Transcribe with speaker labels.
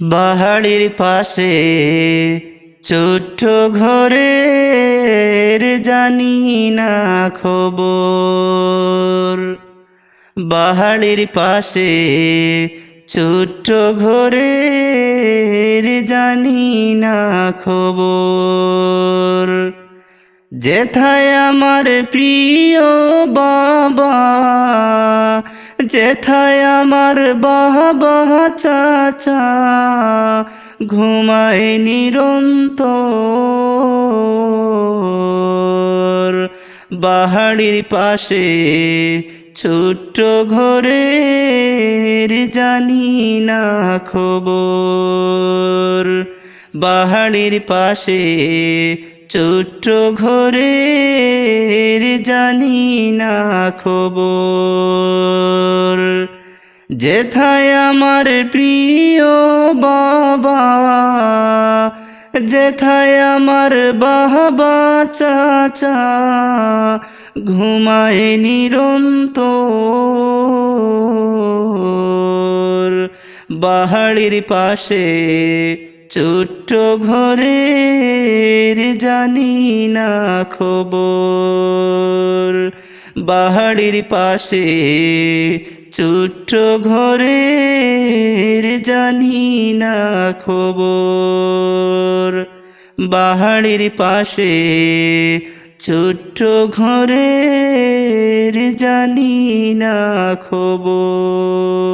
Speaker 1: বাহাড়ির পাশে ছোট্ট ঘরের জানি না খবর। বাহাড়ির পাশে ছোট্ট ঘরের জানি না খবর। যেথায় আমার প্রিয় বাবা যেথায় আমার বাবা চাচা ঘুমায় নিরন্তর। বাহাড়ির পাশে ছোট্ট ঘরের জানি না খবর। বাহাড়ির পাশে ছোট্ট ঘরের জানি না খবর। যেথায় আমার প্রিয় বাবা, যেথায় আমার বাবা চাচা, ঘুমায় নিরন্তর। বাহাড়ির পাশে ছোট্ট ঘরের জানি না খবর। বাহাড়ির পাশে ছোট্ট ঘরের জানি না খবর। বাহাড়ির পাশে ছোট্ট ঘরের জানি না খবর।